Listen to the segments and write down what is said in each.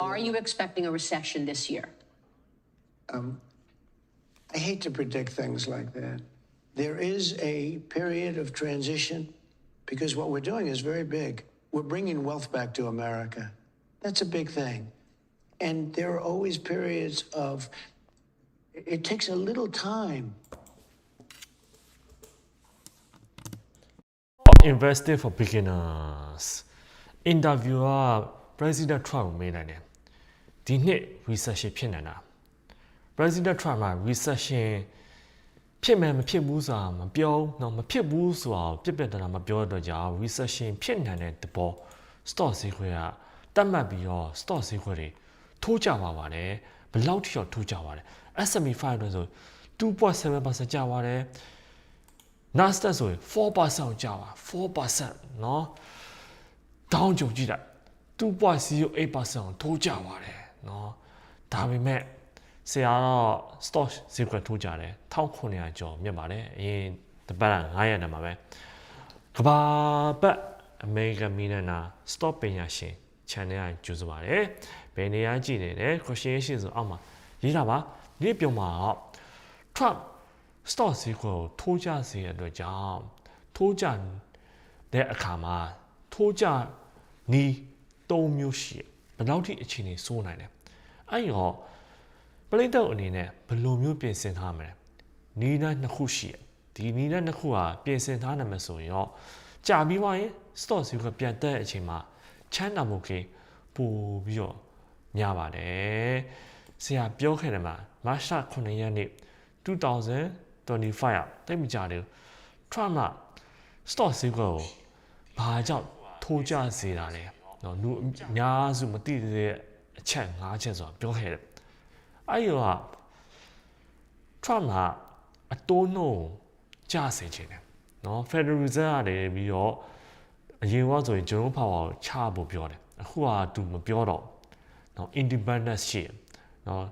Are you expecting a recession this year? Um, I hate to predict things like that. There is a period of transition because what we're doing is very big. We're bringing wealth back to America. That's a big thing. And there are always periods of, it takes a little time investing for beginners interview က president Trump ကိုမေးလိုက်တယ်ဒီနှစ် recession ဖြစ်နေတာ president Trump က recession ဖြစ်မယ်မဖြစ်ဘူးဆိုတာမပြောဘူးเนาะမဖြစ်ဘူးဆိုတာကိုပြက်ပြက်တနာမပြောတဲ့အတွက်ကြောင့် recession ဖြစ်နိုင်တဲ့သဘော stock ဈေးခွဲကတတ်မှတ်ပြီးတော့ stock ဈေးခွဲတွေထိုးကြပါပါတယ်ဘယ်လောက်ထိတော့ထိုးကြပါလဲ S&P 5လို့ဆို2.7%ကျပါတယ် Nasdaq ဆိုရင်4%ကြာပါ4%เนาะ down ကြုံကြည့်လိုက် 2.08%ထိုးကြပါတယ်เนาะဒါပေမဲ့ဆရာတော့ stock ဈေးကွက်ထိုးကြတယ်1900ကျော်မြတ်ပါတယ်အရင်တစ်ပတ်က900တန်းမှာပဲကဘာပတ်အမေရိကန်မီနနာ stock ပညာရှင် channel ကကြိုဆိုပါတယ်ဘယ်နေရာကြည့်နေလဲ question ရှိဆိုအောက်မှာရေးတာပါဒီပြုံမှာတော့ Trump stock ဈေးကွက်ကိုထိုးကျစေတဲ့အတွက်ကြောင့်ထိုးကျတဲ့အခါမှာထိုးကျနီး ၃မျိုးရှိတယ်ဘယ်လောက်ထိအခြေအနေစိုးနိုင်လဲအဲ့ရောပလိတ်တော့အနေနဲ့ဘယ်လိုမျိုးပြင်ဆင်ထားမလဲနီးနဲ့နှစ်ခုရှိတယ်ဒီနီးနဲ့နှစ်ခုကပြင်ဆင်ထားနိုင်မှာဆိုရင်ရောကြာပြီးသွားရင် stock ဈေးကွက်ပြန်တက်တဲ့အချိန်မှာချမ်းသာမှုကပို့ပြီးတော့များပါတယ်ဆရာပြောခဲ့တယ်မှာမတ်လ9ရက်နေ့2025อ่ะတိတ်မကြသေးဘူး Trump က stock ဈေးကွက်ကိုဘာကြောင့်ထိုးကျစေတာလဲ နော်လူအများစုမသိတဲ့အချက်၅ချက်ဆိုတာပြောခဲ့တယ်အဲ့ဒီတော့ Trump ကအတိုးနှုန်းကြာစေချင်တယ်နော် Federal Reserve ကလည်းပြီးတော့အရင်ကဆိုရင်ကျွန်တော် power ကိုချဖို့ပြောတယ်အခုကသူမပြောတော့နော် independence ရှိရနော်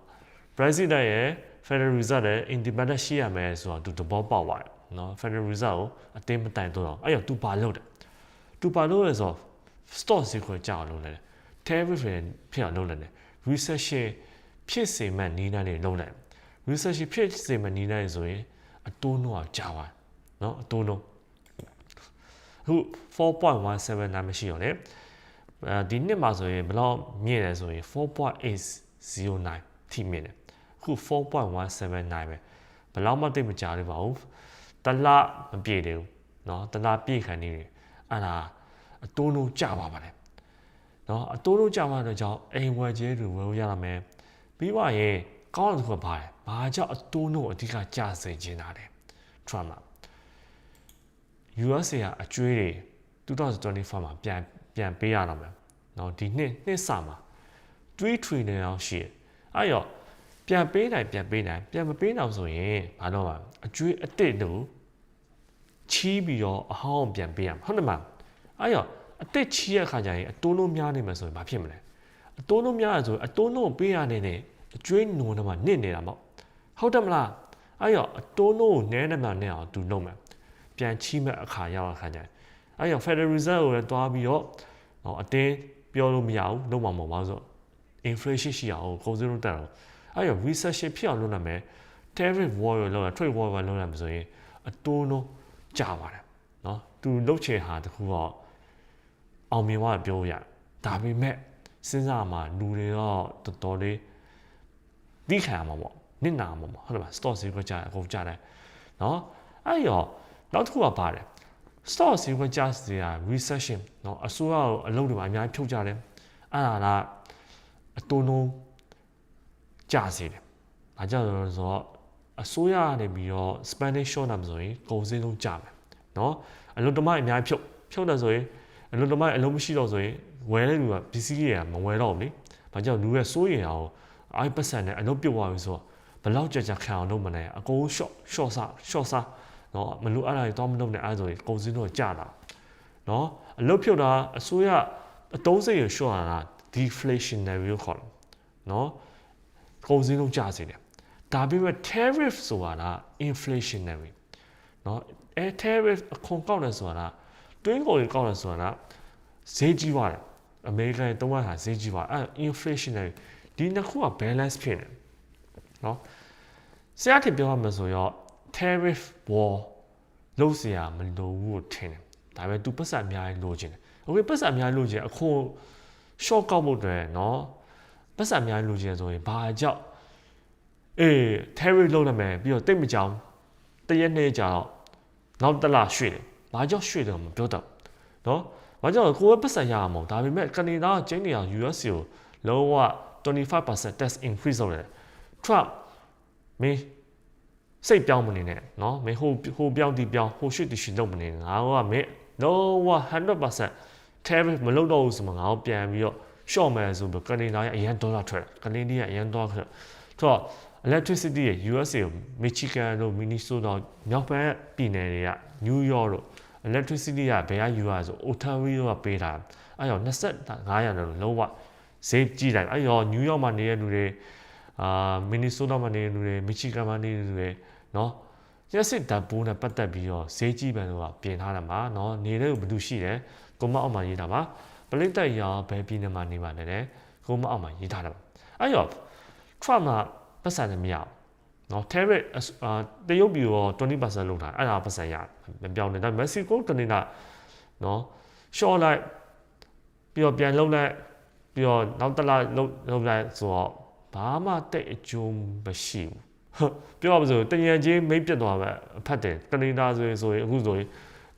president ရဲ့ Federal Reserve နဲ့ independence ရှိရမယ်ဆိုတော့သူသဘောပေါက်ပါတယ်နော် Federal Reserve ကိုအတင်းမတိုင်တော့အဲ့တော့သူပါလို့တယ်သူပါလို့လဲဆိုတော့ stock ဈေးကွက်ကြောက်လို့လဲ tariff ဖြစ်အောင်လုပ်လိုက်တယ် recession ဖြစ်စေမှနီးနှားတွေလုပ်လိုက် recession ဖြစ်စေမှနီးနှားတွေဆိုရင်အတိုးနှုန်းကကြာပါနော်အတိုးနှုန်းအခု4.17နာမရှိတော့လေအဲဒီနှစ်မှာဆိုရင်ဘယ်လောက်မြင့်လဲဆိုရင်4.809ထိမြင့်တယ်အခု4.179ပဲဘယ်လောက်မှတိတ်မကြသေးပါဘူးတလမပြည့်သေးဘူးเนาะတလပြည့်ခံနေတယ်အဲ့ဒါ အတိုးနှုန်းကျပါပါတယ်။နော်အတိုးနှုန်းကျပါတဲ့ကြောင့်အိမ်ဝယ်ခြင်းတွေဝယ်လို့ရလာမယ်။ပြီးွားရင်ကောင်းတဲ့သူကပါတယ်။ဘာကြောင့်အတိုးနှုန်းအဓိကကျဆင်းနေတာလဲ။ Trump က US ကအကျွေးတွေ2024မှာပြန်ပြန်ပေးရတော့မယ်။နော်ဒီနှစ်နှစ်စမှာ3 trillion အောင်ရှိတယ်။အဲ့တော့ပြန်ပေးနိုင်ပြန်ပေးနိုင်ပြန်မပေးနိုင်ဆိုရင်ဘာလို့ပါအကျွေးအစ်စ်တို့ချီးပြီးတော့အဟောင်းပြန်ပေးရမှာဟုတ်တယ်မလား အဲ့ရောအစ်စ်ချီးရခါကျရင်အတိုးလုံးများနေမှာဆိုရင်ဘာဖြစ်မလဲအတိုးလုံးများရဆိုအတိုးလုံးကိုပေးရနေတဲ့အကျွေးနုံတော့မှနစ်နေတာပေါ့ဟုတ်တယ်မလားအဲ့ရောအတိုးလုံးကိုနည်းနေမှနဲ့အောင်သူလုပ်မယ်ပြန်ချီးမဲ့အခါရောက်အခါကျရင်အဲ့ရော Federal Reserve ကိုလည်းတွားပြီးတော့ဟောအတင်းပြောလို့မရဘူးလုံးဝမဟုတ်ပါဘူးဆို inflation ရှိအောင်ကုန်စည်နှုန်းတက်အောင်အဲ့ရော recession ဖြစ်အောင်လုပ်နိုင်မယ် tariff war ရောလုပ်ရ trade war ရောလုပ်နိုင်မှာဆိုရင်အတိုးလုံးကြပါတယ် နော်သူလှုပ်ချင်ဟာတခုတော့အောင်မြင်သွားပြောရဒါပေမဲ့စဉ်းစားမှာလူတွေတော့တော်တော်လေးသိခံရမှာပေါ့နစ်နာမှာပေါ့ဟုတ်လား stock ဈေးကွက်ကြအကုန်ကြတယ်နော်အဲ့ရောနောက်တစ်ခုကပါတယ် stock ဈေးကွက်ကြစရာ recession နော်အစိုးရအလုပ်တွေမှာအများကြီးဖြုတ်ကြတယ်အဲ့ဒါကအတုံးလုံးကြစေတယ်။ဒါကြောင့်ဆိုတော့အစိုးရကနေပြီးတော့ Spanish short နာမဆိုရင်ကုန်စင်းလုံးကြမယ် နော်အလုံးတမိုင်းအများဖြုတ်ဖြုတ်တယ်ဆိုရင်အလုံးတမိုင်းအလုံးမရှိတော့ဆိုရင်ဝယ်တဲ့လူကပစ္စည်းတွေကမဝယ်တော့ဘူးလေ။ဒါကြောင့်လူရဲ့စိုးရင်အောင်အဲ့ပတ်စံနဲ့အလုံးပြုတ်သွားပြီဆိုတော့ဘလောက်ကြကြခံအောင်လုပ်မလဲအကုန် short short စား short စားနော်မလို့အဲ့ဒါတွေတော့မလုပ်နဲ့အဲ့ဆိုရင်ကုန်စင်းတော့ကြတာနော်အလုပ်ဖြုတ်တာအစိုးရအတုံးစိတ်ရ short တာ deflationary လို့ခေါ်တယ်နော်ကုန်စင်းတော့ကြစေတယ်ဒါပေမဲ့ tariff ဆိုတာ inflationary နော် အဲ tariff အခွန်ကောက်တယ်ဆိုတာကတွင်းကုန်တွေကောက်တယ်ဆိုတာကဈေးကြီးသွားတယ် အမေရိကန်သုံးရတာဈေးကြီးပါအဲ့ inflationary ဒီနှစ်ခုက balance ဖြစ်နေနော်ဆရာတင်ပြောရမယ်ဆိုတော့ tariff war လုံးစရာမလိုဘူးလို့ထင်တယ်ဒါပေမဲ့ तू ပတ်စံအများကြီးလိုချင်တယ်โอเคပတ်စံအများကြီးလိုချင်အခု short ကောက်ဖို့အတွက်နော်ပတ်စံအများကြီးလိုချင်ဆိုရင်ဘာကြောင့်အေး tariff လုံးလိုက်မယ်ပြီးတော့တိတ်မကြောင်တရက်နေ့ကြာတော့ နောက်တစ်လရွှေ့တယ်။ဘာကြောင့်ရွှေ့တယ်မပြောတော့နော်။ဘာကြောင့်ကိုယ်ပဲပတ်စံရအောင်မဟုတ်ဒါပေမဲ့ကနေဒါကကျင်းနေအောင် US ကိုလုံးဝ25% tax increase လုပ်တယ်။ Trump မင်းစိတ်ပြောင်းမနေနဲ့နော်မင်းဟိုဟိုပြောင်းဒီပြောင်းဟိုရွှေ့ဒီရွှေ့လုပ်မနေငါကမင်းလုံးဝ100% tariff မလုပ်တော့ဘူးဆိုမှငါကပြန်ပြီးတော့ရှော့မယ်ဆိုပြီးကနေဒါရဲ့အရန်ဒေါ်လာထွက်တယ်ကနေဒါရဲ့အရန်ဒေါ်လာထွက်တော့ electricity ရဲ့ USA ကို Michigan တို့ Minnesota မြောက်ဘက်ပြည်နယ်တွေက New York တို့ electricity ကဘယ်ကယူရဆို Ontario ကပေးတာအဲ့တော့25ရာခိုင်နှုန်းလုံးဝဈေးကြီးတယ်အဲ့တော့ New York မှာနေတဲ့လူတွေအာ Minnesota မှာနေတဲ့လူတွေ Michigan မှာနေတဲ့လူတွေเนาะရစစ်ဓာတ်ပိုးနဲ့ပတ်သက်ပြီးတော့ဈေးကြီးပန်တော့ပြင်ထားတယ်မှာเนาะနေတဲ့လူဘယ်သူရှိတယ်ကိုမအောက်မှာရေးတာပါပလိတ်တက်ရောဘယ်ပြည်နယ်မှာနေပါလဲတဲ့ကိုမအောက်မှာရေးထားတယ်ပါအဲ့တော့ Trump က ပတ်စံနဲ့မရဘူးနော် tariff အာတရုတ်ပြည်ရော20%လောက်ထားအဲ့ဒါပတ်စံရမပြောင်းနေဒါမက္ကဆီကိုကနေဒါနော် short လိုက်ပြီးတော့ပြန်လှုပ်လိုက်ပြီးတော့နောက်တစ်လလှုပ်လှုပ်လိုက်ဆိုတော့ဘာမှတိတ်အကျိုးမရှိဘူးပြောပါဆိုတရံချင်းမိတ်ပြတ်သွားပဲအဖတ်တယ်ကနေဒါဆိုရင်ဆိုရင်အခုဆိုရင်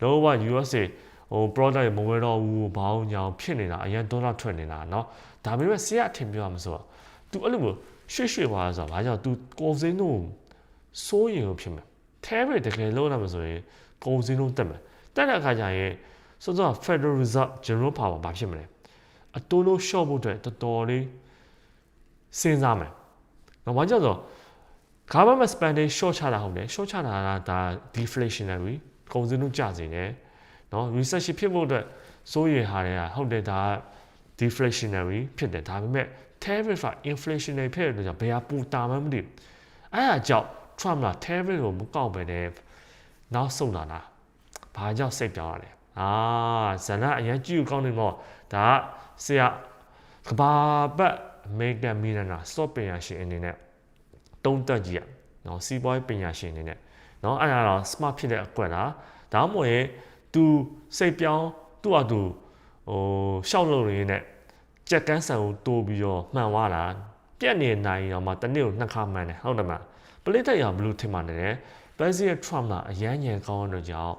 လုံးဝ USA ဟို product မဝယ်တော့ဘူးဘောင်းညောင်ဖြစ်နေတာအရင်ဒေါ်လာထွက်နေတာเนาะဒါပေမဲ့ဆရာအထင်ပြောရမှာဆိုတော့ तू အဲ့လိုမျိုး ရွှေ့ရွှေ့သွားဆိုတော့ဘာကြောင့် तू ကုန်စင်းတို့စိုးရင်ဖြစ်မယ် tariff တကယ်လုံးလာမှာဆိုရင်ကုန်စင်းတို့တက်မယ်တက်တဲ့အခါကျရင်စောစော Federal Reserve General Power ဘာဖြစ်မလဲအတိုးလို့ short ဖို့အတွက်တော်တော်လေးစဉ်းစားမယ်။တော့ဘာကြောင့်ဆိုတော့ government spending short ချတာဟုတ်တယ် short ချတာကဒါ deflationary ကုန်စည်နှုန်းကျစေတယ်။နော် recession ဖြစ်ဖို့အတွက်စိုးရိမ်ဟာတွေကဟုတ်တယ်ဒါက deflationary ဖြစ်တယ်ဒါပေမဲ့ tariff က inflationary ဖြစ်တဲ့အတွက်ကြောင့်ဘယ်ဟာပူတာမှမသိဘူး။အဲဒါကြောင့် Trump က tariff ကိုမကောက်ပဲနဲ့နောက်ဆုံးလာတာ။ဘာကြောင့်စိတ်ပြောင်းရလဲ။အာဇန်ကအရင်ကြည့်ကောင်းနေတော့ဒါကဆရာကဘာပတ်အမေရိကန်မီလနာ stop ပညာရှင်အနေနဲ့တုံးတက်ကြီးရနော်စီးပွားရေးပညာရှင်အနေနဲ့နော်အဲ့ဒါတော့ smart ဖြစ်တဲ့အကွက်လားဒါမှမဟုတ်ရင် तू စိတ်ပြောင်းသူ့ဟာသူဟိုရှောက်လို့ရင်းနဲ့ ကြက်ကန်းဆန်ကိုတိုးပြီးတော့မှန်သွားတာပြက်နေနိုင်တော့မှတနေ့ကိုနှစ်ခါမှန်တယ်ဟုတ်တယ်မလားပလိတက်ရဘလို့ထင်မှနေတယ်ပရက်စီထရမ်ကအရန်ညံကောင်းတဲ့ကြောင့်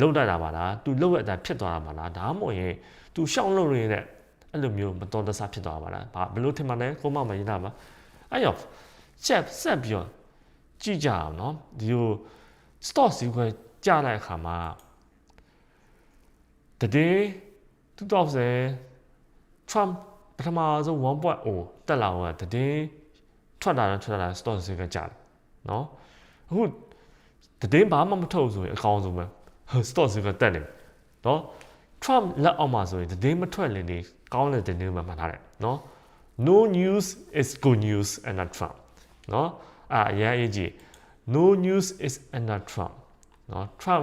လှုပ်တတ်တာပါလား तू လှုပ်ရတဲ့အဖြစ်သွားတာပါလားဒါမှမဟုတ်ရင် तू ရှောက်လို့ရင်းနဲ့အဲ့လိုမျိုးမတော်တဆဖြစ်သွားပါလားဘာဘလို့ထင်မှလဲကိုမမရေးတာပါအဲ့ရောချက်ဆက်ပြီးတော့ကြည့်ကြအောင်နော်ဒီလို stock စီခွဲကြားတဲ့အခါမှာတည်2000 Trump ပထမဆုံး1.0တက်လာတော့တည်ထွက်လာတော့ထွက်လာ stock စီကကြားတယ်နော်အခုတည်ဘာမှမထုတ်ဆိုရင်အကောင်းဆုံးပဲ stock စီကတက်နေနော် Trump လက်အောက်မှာဆိုရင်တည်မထွက်လင်းနေကောင်းတဲ့တည်မှမှတ်ထားတယ်နော် no news is good news and not Trump နော်အာအရေးကြီး no news is and not Trump နော် Trump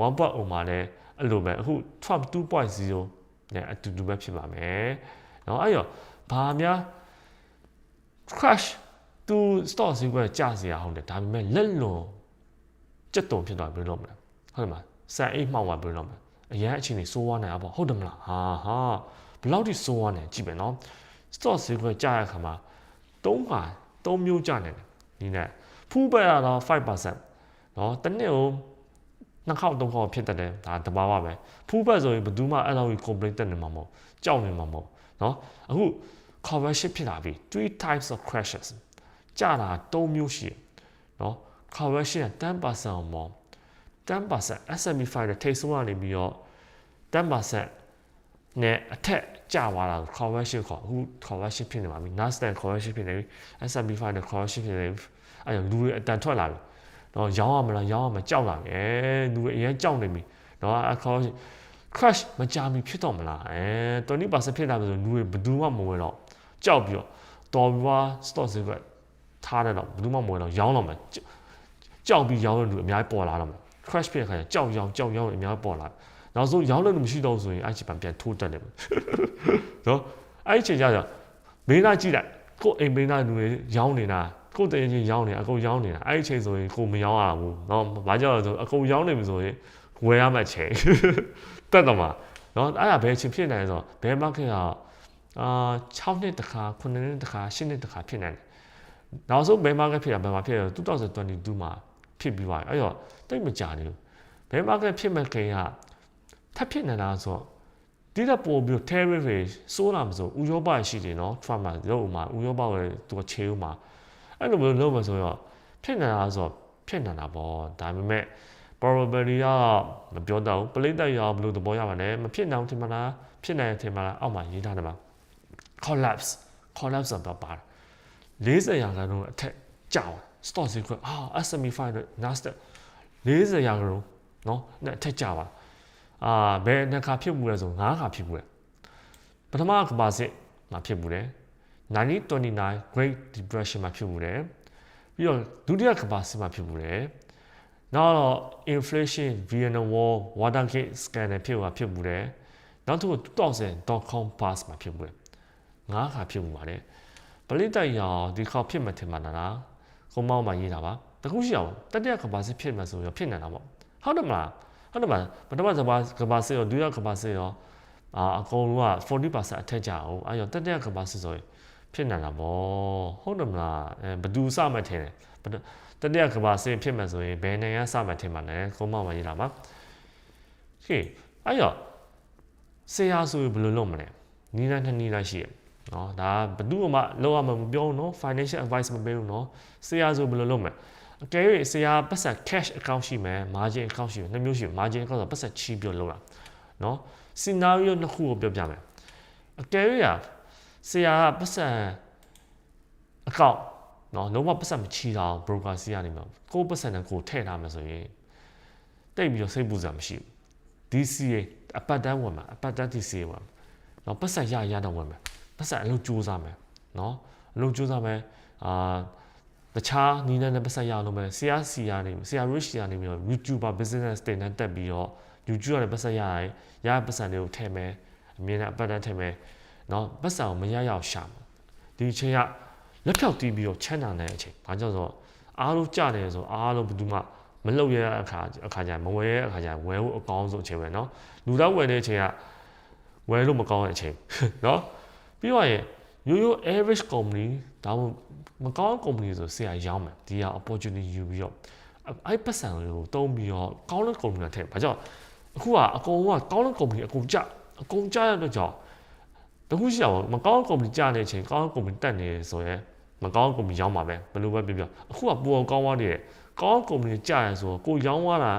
1.0မှာလည်းအဲ့လိုပဲအခု Trump 2.0 နဲ့အတူတူပဲဖြစ်ပါမယ်။နော်အဲ့ရောဘာများ crash သူ stock ဈေးကွက်ကျစရာဟုတ်တယ်ဒါပေမဲ့လက်လွန်ကြက်တုံဖြစ်သွားပြီလို့မလားဟုတ်တယ်မလားစံအိတ်မှောက်သွားပြီလို့မလားအရင်အချိန်နေစိုးဝါနေအောင်ပေါ့ဟုတ်တယ်မလားဟာဟာဘယ်လောက်ထိစိုးဝါနေကြည့်မယ်နော် stock ဈေးကွက်ကျတဲ့အခါမှာ၃ပါ၃မျိုးကျနေတယ်ဒီနဲ့ဖူးပဲရတော့5%နော်တစ်နှစ်ကို နှစ်ခေါက်သုံးခေါက်ဖြစ်တတ်တယ်ဒါတဘာဝပဲဖူးဘက်ဆိုရင်ဘယ်သူမှအဲ့လိုကြီး complaint တက်နေမှာမဟုတ်ကြောက်နေမှာမဟုတ်เนาะအခု correction ဖြစ်လာပြီ three types of crashes ကြာတာ၃မျိုးရှိเนาะ correction က10%အောင်ပေါ့10% S&P 5ထိတ်ဆုံးကနေပြီးတော့10%နဲ့အထက်ကျသွားတာ correction ခေါ်အခု correction ဖြစ်နေပါပြီ Nasdaq correction ဖြစ်နေပြီ S&P 5နဲ့ correction ဖြစ်နေပြီအဲ့တော့လူတွေအတန်ထွက်လာပြီ တော့ရောင်းရမလားရောင်းရမကြောက်လာတယ်လူတွေအရင်ကြောက်နေပြီတော့အခါ crash မကြမီဖြစ်တော့မလားအဲ20%ဖြစ်လာပြီဆိုလူတွေဘယ်သူမှမဝင်တော့ကြောက်ပြီးတော့တော်ပြီးွား stock ဈေးကထားတယ်တော့ဘယ်သူမှမဝင်တော့ရောင်းတော့မယ်ကြောက်ပြီးရောင်းတဲ့လူအများကြီးပေါ်လာတော့မယ် crash ဖြစ်တဲ့ခါကျကြောက်ရောင်းကြောက်ရောင်းအများကြီးပေါ်လာနောက်ဆုံးရောင်းတဲ့လူမရှိတော့ဆိုရင်အဲ့ဒီပံပြန်ထိုးတက်တယ်နော်အဲ့ဒီအချိန်ကျတော့မင်းသားကြည့်လိုက်ကို့အိမ်မင်းသားလူတွေရောင်းနေတာ ကို့တရင်ချင်းရောင်းနေတာအကုန်ရောင်းနေတာအဲ့ဒီအချိန်ဆိုရင်ကိုမရောင်းရဘူးနော်ဘာကြောင့်လဲဆိုအကုန်ရောင်းနေပြီဆိုရင်ဝယ်ရမှချိန်တက်တော့မှာနော်အဲ့ဒါဘယ်အချိန်ဖြစ်နိုင်လဲဆိုတော့ဘယ် market ကအာ6နှစ်တစ်ခါ9နှစ်တစ်ခါ10နှစ်တစ်ခါဖြစ်နိုင်တယ်နောက်ဆုံးဘယ် market ဖြစ်တာဘယ်မှာဖြစ်လဲ2022မှာဖြစ်ပြီးသွားပြီအဲ့တော့တိတ်မကြသေးဘူးဘယ် market ဖြစ်မဲ့ခင်ကထပ်ဖြစ်နေတာဆိုတော့ဒီတော့ပို့ပြီး tariff တွေစိုးလာမဆိုဥရောပရှိတယ်နော် Trump ကလုံးမှာဥရောပကသူကချေဦးမှာ အဲ့လိုမျိုးလုံးမဆိုတော့ဖြစ်နေတာဆိုတော့ဖြစ်နေတာပေါ့ဒါပေမဲ့ probability ကမပြောတော့ဘူးပလိတ်တက်ရောဘယ်လိုသဘောရမှာလဲမဖြစ်နိုင်ဘူးထင်မလားဖြစ်နိုင်တယ်ထင်မလားအောက်မှာရေးထားတယ်မှာ collapse collapse ဆိုတာပါတယ်40ရာခိုင်နှုန်းအထက်ကျအောင် stock ဈေးကွက်အာ S&P 500 Nasdaq 40ရာခိုင်နှုန်းနော်နဲ့အထက်ကျပါအာဘယ်နှစ်ခါဖြစ်မှုလဲဆို9ခါဖြစ်မှုလဲပထမကဘာစစ်မှာဖြစ်မှုလဲ 1929 Great Depression မှာဖြစ်မှုတယ်ပြီးတော့ဒုတိယကမ္ဘာစစ်မှာဖြစ်မှုတယ်နောက်တော့ inflation Vietnam War Watergate scandal ဖြစ်သွားဖြစ်မှုတယ်နောက်တစ်ခု 2000.com pass မှာဖြစ်မှုတယ်ငါးခါဖြစ်မှုပါတယ်ပလိတိုက်ရောင်ဒီခေါက်ဖြစ်မှထင်မှန်လားကိုမောင်းမှာရေးတာပါတခုရှိအောင်တတိယကမ္ဘာစစ်ဖြစ်မှဆိုရောဖြစ်နေတာပေါ့ဟုတ်တယ်မလားဟုတ်တယ်မလားပထမကမ္ဘာကမ္ဘာစစ်ရောဒုတိယကမ္ဘာစစ်ရောအာအကုန်လုံးက40%အထက်ကြအောင်အဲ့ရောတတိယကမ္ဘာစစ်ဆိုရင် ဖြစ်နေတာပေါ့ဟုတ်တယ်မလားအဲဘယ်သူစမှထင်တယ်ဘယ်သူတတိယကမ္ဘာစစ်ဖြစ်မှဆိုရင်ဘယ်နိုင်ငံစမှထင်မှလဲကိုမောင်းမှာရေးတာပါဟေးအဲ့ရောဆရာဆိုရင်ဘယ်လိုလုပ်မလဲနီးတိုင်းနှစ်နီးတိုင်းရှိရနော်ဒါဘယ်သူမှလောက်ရမှာမပြောဘူးနော် financial advice မပေးဘူးနော်ဆရာဆိုဘယ်လိုလုပ်မလဲအကယ်၍ဆရာပတ်စံ cash account ရှိမယ် margin account ရှိမယ်နှစ်မျိုးရှိမယ် margin account ဆိုပတ်စံချီးပြီးလုပ်တာနော် scenario နှစ်ခုကိုပြောပြမယ်အကယ်၍ ဆရာကပတ်စံ account နော်လုံးဝပတ်စံမချီးတာ broker စီကနေမှာကိုယ်ပတ်စံနဲ့ကိုယ်ထည့်ထားမယ်ဆိုရင်တိတ်ပြီးတော့စိတ်ပူစရာမရှိဘူး DCA အပတ်တန်းဝင်မှာအပတ်တန်း DCA ဝင်နော်ပတ်စံရရတော့ဝင်မှာပတ်စံအလုပ်ကြိုးစားမယ်နော်အလုပ်ကြိုးစားမယ်အာတခြားနီးနေတဲ့ပတ်စံရအောင်လုပ်မယ်ဆရာစီရနေဆရာ rich စီရနေပြီးတော့ YouTuber business တင်တဲ့တက်ပြီးတော့ YouTube ကနေပတ်စံရရင်ရပတ်စံတွေကိုထည့်မယ်အမြင်နဲ့အပတ်တန်းထည့်မယ် နော်ပတ်စံကိုမရရအောင်ရှာမယ်ဒီအချိန်ကလက်ဖြောက်တီးပြီးတော့ချမ်းသာနေတဲ့အချိန်ဘာကြောင့်ဆိုတော့အားလုံးကြတယ်ဆိုအားလုံးဘယ်သူမှမလုပ်ရတဲ့အခါအခါကျရင်မဝယ်ရတဲ့အခါကျရင်ဝယ်ဖို့အကောင်းဆုံးအချိန်ပဲเนาะလူသားဝယ်တဲ့အချိန်ကဝယ်လို့မကောင်းတဲ့အချိန်เนาะပြီးတော့ရင်ရိုးရိုး average company ဒါမှမကောင်း company ဆိုဆရာရောင်းမယ်ဒီက opportunity ယူပြီးတော့အဲ့ပတ်စံတွေကိုတုံးပြီးတော့ကောင်းတဲ့ company ထည့်ဘာကြောင့်အခုကအကုန်ကကောင်းတဲ့ company အကုန်ကြအကုန်ကြရတဲ့ကြောင့် တခုရှိတာပေါ့မကောင်း company ကြတဲ့အချိန်ကောင်း company တက်နေဆိုရင်မကောင်း company ရောင်းပါပဲဘယ်လိုပဲပြောပြောအခုကပူအောင်ကောင်းသွားနေတယ်ကောင်း company ကြရဆိုတော့ကိုရောင်းသွားတာ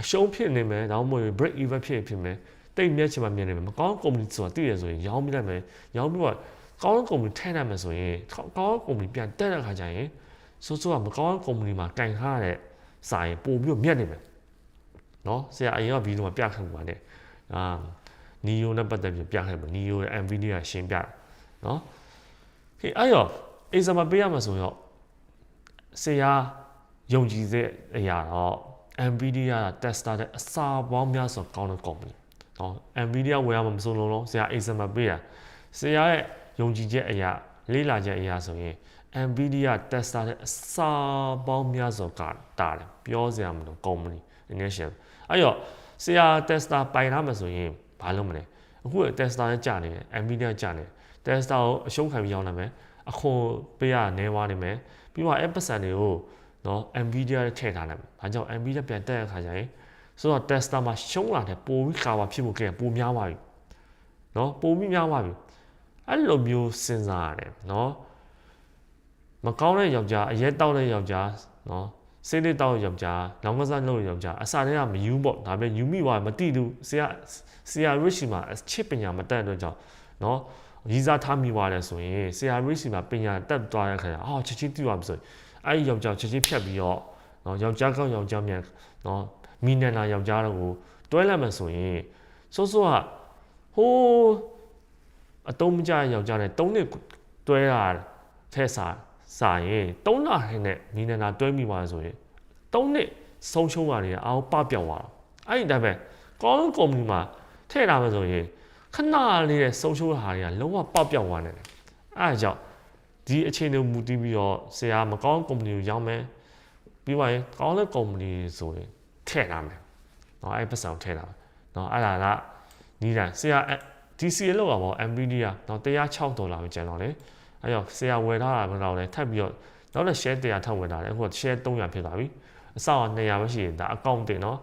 အရှုံးဖြစ်နေမယ်ဒါမှမဟုတ် break even ဖြစ်ဖြစ်မယ်တိတ်မြက်ချင်မှမြင်နေမယ်မကောင်း company ဆိုတာသိရဆိုရင်ရောင်းပြလိုက်မယ်ရောင်းပြီးတော့ကောင်း company ထည့်နိုင်မယ်ဆိုရင်ကောင်း company ပြန်တက်တဲ့ခါကျရင်ဆိုဆိုကမကောင်း company မှာကင်ထားတဲ့စာရင်ပို့ပြီးတော့မြက်နေမယ်နော်ဆရာအရင်ကဗီဒီယိုမှာပြခဲ့မှုပါနဲ့အာ နီယိုနဲ့ပတ်သက်ပြီးပြခဲ့မှာနီယိုရဲ့ NVIDIA ရှင်းပြတယ်နော်ဟေးအဲ့ရောအေဇာမပေးရမှာဆိုတော့ဆရာယုံကြည်တဲ့အရာတော့ NVIDIA Tesla တဲ့အစာပေါင်းများစွာကောင်းတဲ့ company နော် NVIDIA ဝယ်ရမှာမစိုးလုံးလုံးဆရာ ASML ပေးတာဆရာရဲ့ယုံကြည်ချက်အရာလေးလာချက်အရာဆိုရင် NVIDIA Tesla တဲ့အစာပေါင်းများစွာကတာတယ်ပြောစရာမလို company initial အဲ့တော့ဆရာ Tesla ပိုင်ထားမှာဆိုရင် ဘာလုပ်မလဲအခုက Tesla နဲ့ကြာနေတယ် NVIDIA ကြာနေတယ် Tesla ကိုအရှုံးခံပြီးရောင်းနိုင်မယ်အခွန်ပေးရနေသွားနေမယ်ပြီးတော့ App ပတ်စံတွေကိုနော် NVIDIA နဲ့ထည့်ထားနိုင်မယ်ဘာကြောင့် NVIDIA ပြန်တက်တဲ့အခါကျရင်ဆိုတော့ Tesla မှာရှုံးလာတဲ့ပိုပြီးကာပါဖြစ်မှုကပိုများသွားပြီနော်ပိုပြီးများသွားပြီအဲ့လိုမျိုးစဉ်းစားရတယ်နော်မကောင်းတဲ့ယောက်ျားအရက်တောက်တဲ့ယောက်ျားနော် စိတ်လေးတောက်တဲ့ယောက်ျားလောင်ကစားလုပ်တဲ့ယောက်ျားအစာတွေကမယူပေါ့ဒါပေမဲ့ယူမိသွားမတိဘူးဆရာဆရာ rich မှာချစ်ပညာမတက်တဲ့အတွက်ကြောင့်နော်ရီစားထားမိသွားတယ်ဆိုရင်ဆရာ rich မှာပညာတက်သွားတဲ့ခါကျအော်ချက်ချင်းတိသွားပြီဆိုရင်အဲ့ဒီယောက်ျားချက်ချင်းဖြတ်ပြီးတော့နော်ယောက်ျားကောင်းယောက်ျားမြန်နော်မိနနာယောက်ျားတို့ကိုတွဲလိုက်မှဆိုရင်စိုးစိုးကဟိုးအတုံးမကြယောက်ျားနဲ့၃နှစ်တွဲတာထဲစား စာရင်၃လဟင်းနဲ့မိနနာတွဲမိသွားဆိုရင်၃နှစ်ဆုံးရှုံးတာတွေအားပပြောက်သွားတာအဲ့ဒီတိုင်းပဲကောင်းကုမ္ပဏီမှာထည့်ထားမှဆိုရင်ခ ခဏလေးတဲ့ဆုံးရှုံးတာတွေကလုံးဝပေါက်ပြောက်သွားနေတယ်အဲဒါကြောင့်ဒီအခြေအနေကိုမူတည်ပြီးတော့ဆရာမကောင်းကုမ္ပဏီကိုရောင်းမယ်ပြီးသွားရင်ကောင်းတဲ့ကုမ္ပဏီဆိုရင်ထည့်လာမယ်เนาะအဲ့ပတ်စံကိုထည့်လာမယ်เนาะအဲ့ဒါကနီးတယ်ဆရာ DC လောက်ပါပေါ့ NVIDIA เนาะ106ဒေါ်လာပဲကျန်တော့လေ အဲ့တော့ဆရာဝယ်ထားတာကတော့လည်းထပ်ပြီးတော့နောက်လည်း share 100ထပ်ဝယ်ထားတယ်အခု share 300ဖြစ်သွားပြီအစောင်း200ပဲရှိရင်ဒါ account တင်တော့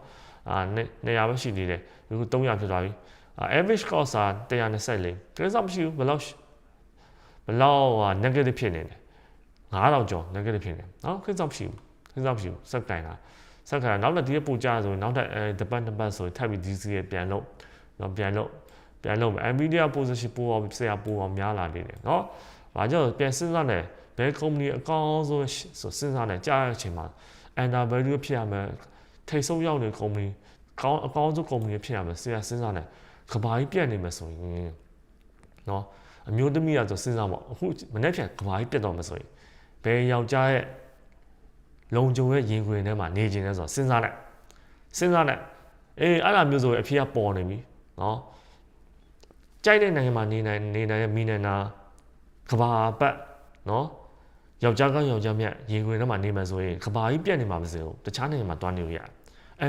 အာ200ပဲရှိသေးတယ်အခု300ဖြစ်သွားပြီ average cost က124ကိစ္စမရှိဘူးဘယ်လောက်ဘယ်လောက်ဟာ negative ဖြစ်နေတယ်9000ကျော် negative ဖြစ်နေနော်ကိစ္စမရှိဘူးကိစ္စမရှိဘူးစက်ကင်တာစက်ကင်တာနောက်လည်းဒီပို့ကြဆိုရင်နောက်ထပ်အဲ depend number ဆိုရင်ထပ်ပြီး DC ရပြန်လို့နော်ပြန်လို့ပြန်လို့ Nvidia position ပို့အောင်ဆရာပို့အောင်များလာနေတယ်နော် ဘာကြောင့်ပြန်စဉ်းစားနေဘယ် company အကောင်းဆုံးဆိုစဉ်းစားနေကြားတဲ့အချိန်မှာ under value ဖြစ်ရမယ်ထိတ်ဆုံးရောက်နေ company ကောင်းအကောင်းဆုံး company ဖြစ်ရမယ်ဆရာစဉ်းစားနေကဘာကြီးပြတ်နေမယ်ဆိုရင်နော်အမျိုးသမီးကဆိုစဉ်းစားပေါ့အခုမနေ့ပြန်ကဘာကြီးပြတ်တော့မယ်ဆိုရင်ဘယ်ယောက်ျားရဲ့လုံခြုံရဲ့ရင်ခွင်ထဲမှာနေခြင်းလဲဆိုတော့စဉ်းစားလိုက်စဉ်းစားလိုက်အေးအဲ့လိုမျိုးဆိုရင်အဖေကပေါ်နေပြီနော်ကြိုက်တဲ့နိုင်ငံမှာနေနိုင်နေနိုင်ရဲ့မိနနာ ကဘာပတ်နော်ယောက်ျားကယောက်ျားမြတ်ရင်ခွင်ထဲမှာနေမှဆိုရင်ကဘာကြီးပြတ်နေမှာမစဘူးတခြားနိုင်ငံမှာတွားနေလို့ရတယ်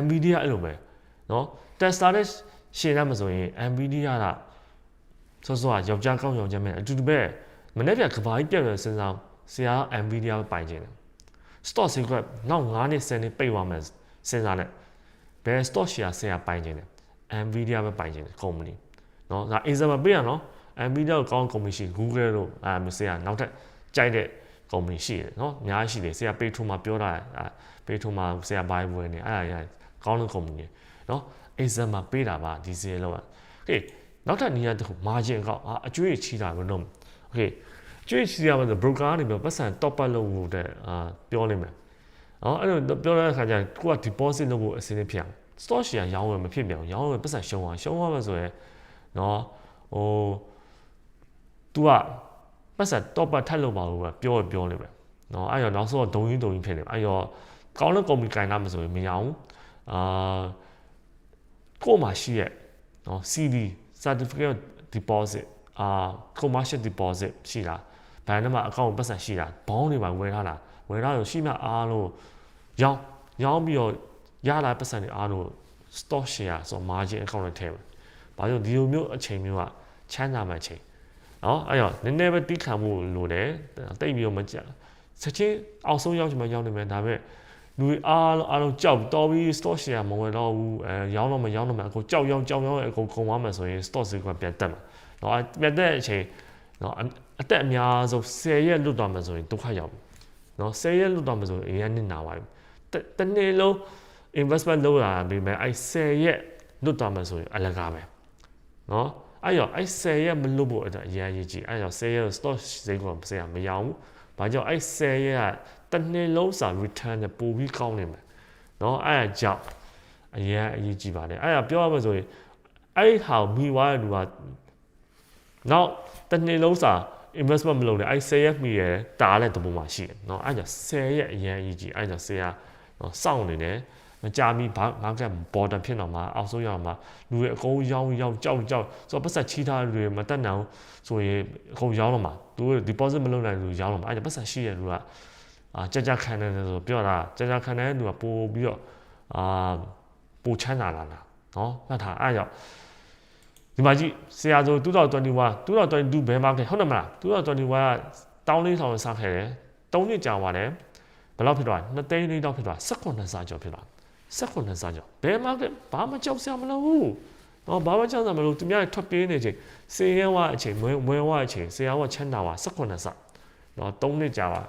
NVIDIA အဲ့လိုပဲနော် Tesla နဲ့ရှင်းရမှာဆိုရင် NVIDIA ကစောစောကယောက်ျားကောင်းယောက်ျားမြတ်အတူတူပဲမနေ့ကကဘာကြီးပြတ်ရစဉ်းစားဆရာ NVIDIA ပိုင်ခြင်းတယ် stock ဈေးကနောက်9နှစ်10နှစ်ပိတ်သွားမယ်စဉ်းစားလိုက်ဘယ် stock share ဆရာပိုင်ခြင်းတယ် NVIDIA ပဲပိုင်ခြင်းတယ် company နော်ဒါ example ပေးရနော် အမီလောက်ကောင်းကုမ္ပဏီရှိ Google တို့အာဆရာနောက်ထပ်ကြိုက်တဲ့ကုမ္ပဏီရှိတယ်နော်အများရှိတယ်ဆရာပေထိုမှာပြောတာပေထိုမှာဆရာဘိုင်ဝယ်နေအဲ့ဒါကောင်းတဲ့ကုမ္ပဏီနော်အိဇမ်မှာပေးတာပါဒီစီလောက်ကဟေးနောက်ထပ်နေရာတစ်ခု margin ကောက်အကျွေးချီတာဘယ်လိုဟေးကျွေးချီရမယ်ဆို broker ကနေပြီးပတ်စံ top up လုပ်ဖို့တဲ့အာပြောလိမ့်မယ်နော်အဲ့လိုပြောတဲ့အခါကျရင်ကိုက deposit လုပ်ဖို့အစင်းဖြစ်အောင် stock share ရောင်းဝယ်မဖြစ်မြောင်ရောင်းဝယ်ပတ်စံရှုံးအောင်ရှုံးသွားမှဆိုရင်နော်ဟို तू ကပတ်စံ top up ထပ်လုပ်ပါလို့ပဲပြောရပြောလိမ့်မယ်။နော်အဲ့တော့နောက်ဆုံးတော့ဒုံရင်းဒုံရင်းဖြစ်နေအဲ့တော့ကောင်းတဲ့ company ကင်လာမှဆိုရင်မရအောင်အာကို့မှာရှိရဲ့နော် CD certificate deposit အာ commercial deposit ရှိတာဘဏ်ထဲမှာအကောင့်ပတ်စံရှိတာဘောင်းတွေမှာဝယ်ထားတာဝယ်ထားလို့ရှိမှအားလို့ရောင်းရောင်းပြီးတော့ရလာပတ်စံတွေအားလို့ stock share ဆို margin account တွေထည့်မယ်။ဘာလို့ဒီလိုမျိုးအချိန်မျိုးကချမ်းသာမှအချိန် နော်အဲ့တော့နည်းနည်းပဲတိခံမှုလိုတယ်တိတ်ပြီးတော့မကြချက်ချင်းအောက်ဆုံးရောက်ချင်မှရောက်နေမယ်ဒါပေမဲ့လူအားလုံးအားလုံးကြောက်တော်ပြီး stock share မဝင်တော့ဘူးအဲရောင်းတော့မရောင်းတော့မှအကုန်ကြောက်ရောင်းကြောက်ရောင်းအကုန်ကုန်သွားမယ်ဆိုရင် stock ဈေးကပြန်တက်မှာနော်ပြတ်တဲ့အချိန်နော်အသက်အများဆုံး10ရက်လွတ်သွားမှဆိုရင်ဒုက္ခရောက်ပြီနော်10ရက်လွတ်သွားမှဆိုရင်အရင်နှစ်နာပါပြီတနေ့လုံး investment လုပ်ရပြီမဲ့အဲ10ရက်လွတ်သွားမှဆိုရင်အလကားပဲနော် အဲ့တော့အဲ့10ရက်မလွတ်ဖို့အတွက်အရန်ရည်ကြီးအဲ့တော့10ရက်ကို stock ဈေးကမစရာမရောဘူး။ဘာကြောင့်အဲ့10ရက်ကတစ်နှစ်လုံးစာ return နဲ့ပိုပြီးကောင်းနေမယ်။နော်အဲ့ဒါကြောင့်အရန်အရေးကြီးပါတယ်။အဲ့ဒါပြောရမှဆိုရင်အဲ့ဟာမိွားတဲ့လူကနောက်တစ်နှစ်လုံးစာ investment မလုပ်နဲ့အဲ့10ရက်မိရတားတဲ့သဘောမှရှိတယ်။နော်အဲ့ဒါ10ရက်အရန်အရေးကြီးအဲ့ဒါ10ရက်နော်စောင့်နေတယ်။ မကြမီ market border ဖြစ်တော့မှအောက်ဆုံးရောက်မှလူတွေအကုန်ရောင်းရောင်းကြောက်ကြောက်ဆိုတော့ပတ်သက်ချီးထားလူတွေမတက်နိုင်ဆိုရင်အကုန်ရောင်းတော့မှသူတို့ deposit မလုပ်နိုင်လူရောင်းတော့မှအဲ့ဒါပတ်သက်ရှိရလူကအာကြကြခံနေတယ်ဆိုပြောတာကြကြခံနေတဲ့လူကပို့ပြီးတော့အာပိုချမ်းသာလာတာနော်မှတ်ထားအဲ့ကြောင့်ဒီမှာကြည့်ဆရာဆို2021 2022 bear market ဟုတ်တယ်မလား2021ကတောင်းလေးဆောင်စားခဲ့တယ်၃နှစ်ကြာပါတယ်ဘယ်လောက်ဖြစ်သွား2သိန်းလေးတော့ဖြစ်သွား18ဆာကျော်ဖြစ်သွား 18စားကျော်ဘယ်မှာဘာမှကြောက်စရာမလိုဘူးတော့ဘာမှကြောက်စရာမလိုသူများထွက်ပြေးနေချိန်စေရဲဝအချိန်မွေးမွေးဝအချိန်ဆရာဝချမ်းသာဝ18စားတော့3နှစ်ကြာပါ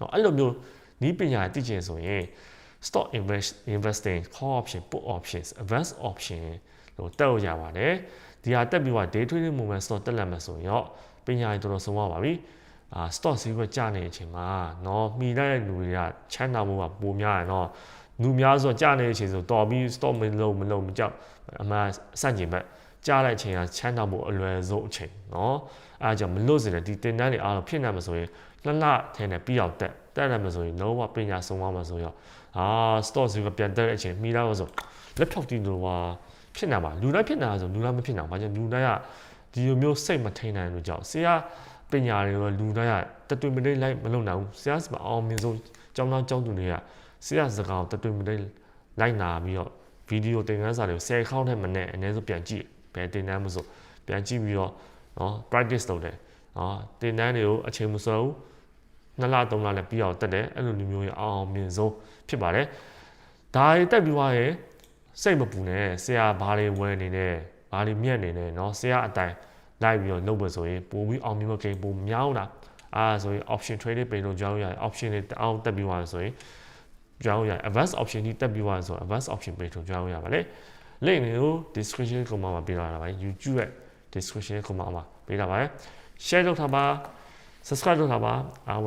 တော့အဲ့လိုမျိုးနီးပညာသိကျင်ဆိုရင် stock invest investing call option put options advance option လို့တက်လို့ရပါတယ်ဒီဟာတက်ပြီးတော့ day trading movement stock တက်လာမှဆိုရင်တော့ပညာရေးတော်တော်ဆုံးသွားပါပြီအာ stock ဈေးကွက်ကျနေတဲ့အချိန်မှာเนาะမိတဲ့လူတွေကချမ်းသာမှုကပိုများတယ်เนาะ လူများဆိုကြနေတဲ့အချိန်ဆိုတော်ပြီး stock မလုံးမလုံးမကြောက်အမှစန့်ကျင်ဘက်ကြားလိုက်ချိန်ကချမ်းသာမှုအလွယ်ဆုံးအချိန်เนาะအဲဒါကြောင့်မလွတ်စေတဲ့ဒီတင်တန်းတွေအားလုံးဖြစ်နေမှာဆိုရင်နှစ်လထဲနဲ့ပြီးအောင်တက်တက်တယ်မှာဆိုရင်လုံးဝပညာဆုံးသွားမှာဆိုရောအာ stock ဈေးကပြန်တက်တဲ့အချိန်မိလာလို့ဆိုလက်ထောက်တီးလို့ပါ ဖြစ်နေမှာလူတိုင်းဖြစ်နေတာဆိုလူတိုင်းမဖြစ်နိုင်ဘူးဘာကြောင့်လူတိုင်းကဒီလိုမျိုးစိတ်မထိန်နိုင်လို့ကြောင့်ဆရာပညာတွေရောလူတိုင်းကတတွင်မတိတ်လိုက်မလုပ်နိုင်ဘူးဆရာစမအောင်မြင်ဆုံးကျောင်းသားကျောင်းသူတွေက ဆရာစကားကိုတတွင်မတိတ်လိုက်နာပြီးတော့ဗီဒီယိုသင်ခန်းစာတွေကိုဆယ်ခေါက်နဲ့မနဲ့အနည်းဆုံးပြန်ကြည့်ဘယ်တင်တန်းမဆိုပြန်ကြည့်ပြီးတော့နော် practice လုပ်တယ်နော်တင်တန်းတွေကိုအချိန်မစောဘူးနှစ်လသုံးလနဲ့ပြီးအောင်တက်တယ်အဲ့လိုလူမျိုးရအောင်အောင်မြင်ဆုံးဖြစ်ပါတယ်ဒါတွေတက်ပြီးသွားရင်စိတ်မပူနဲ့ဆရာဘာတွေဝယ်နေလဲဘာတွေမြက်နေလဲเนาะဆရာအတိုင်းလိုက်ပြီးတော့လုပ်ဖို့ဆိုရင်ပိုပြီးအောင်မြင်ဖို့ကိန်းပိုမြောင်းတာအာဆိုရင် option trade တွေပြင်လို့ကြောင်းရတယ် option တွေတအောင်တက်ပြီးသွားဆိုရင် ကြောင်းရ advanced option တွေတက်ပြီးသွားဆို advanced option ပြင်လို့ကြောင်းရပါလေ link တွေကို description comment မှာပေးထားတာပါ YouTube ရဲ့ description comment မှာပေးထားပါတယ် share လုပ်ထားပါ subscribe လုပ်ထားပါအားဝယ်